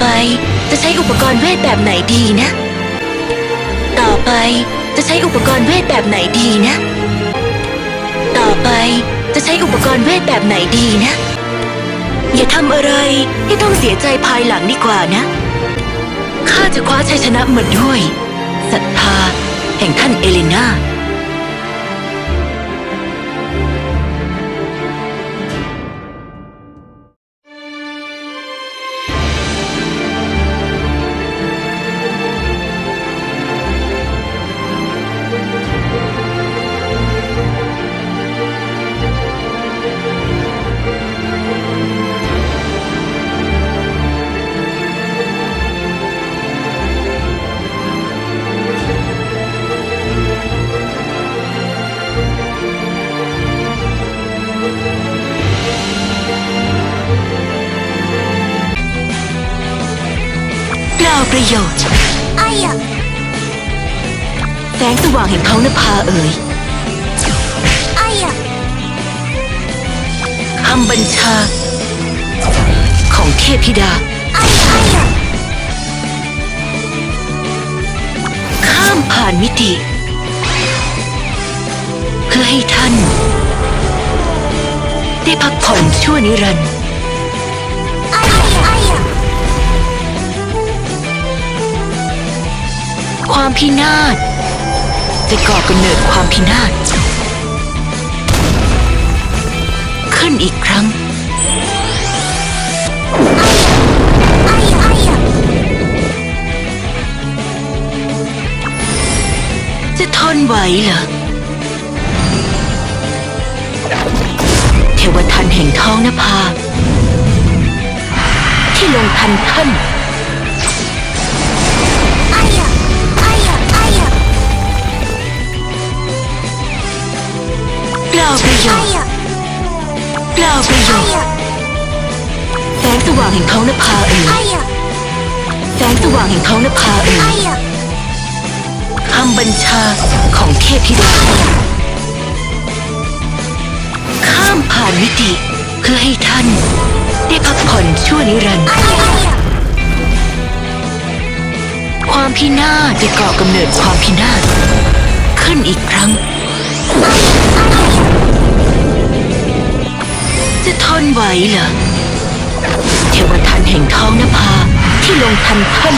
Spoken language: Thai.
ไป จะใช้อุปกรณ์เวทแบบไหนดีนะ ต่อไปจะใช้อุปกรณ์เวทแบบไหนดีนะ ต่อไปจะใช้อุปกรณ์เวทแบบไหนดีนะ อย่าทำอะไรที่ต้องเสียใจภายหลังดีกว่านะ ข้าจะคว้าชัยชนะมาด้วยศรัทธาแห่งท่านเอเลนา เปล่าประโยชน์อ้ายะแสงสว่างแห่งท้องนภาเอ่ยอ้ายะคำบัญชา ของเทพธิดาอ้ายะอ้ายะข้ามผ่านมิติ เพื่อให้ท่าน ได้พักผ่อนชั่วนิรันดร์ ความพินาศจะก่อกำเนิดความพินาศขึ้นอีกครั้ง จะทนไหวเหรอเทวทันแห่งท้องนภา ที่ลงทันท่าน เปล่าประโยอ้าชน์ยะเปล่าประโยอ้าชน์ยะแสงสว่างแห่งท้องนภาเอ่ยอ้ายะแสงสว่างแห่งท้องนภาเอ่อ้ายยะคำบัญชาของเทพธิดาข้ามผ่านมิติเพื่อให้ท่าน ได้พักผ่อนชั่วนิรันดร์อ้ายะอ้ายะความพินาศจะก่อกำเนิดความพินาศขึ้นอีกครั้ง ไหวเหรอเทวทันแห่งท้องนภาที่ลงทันท่าน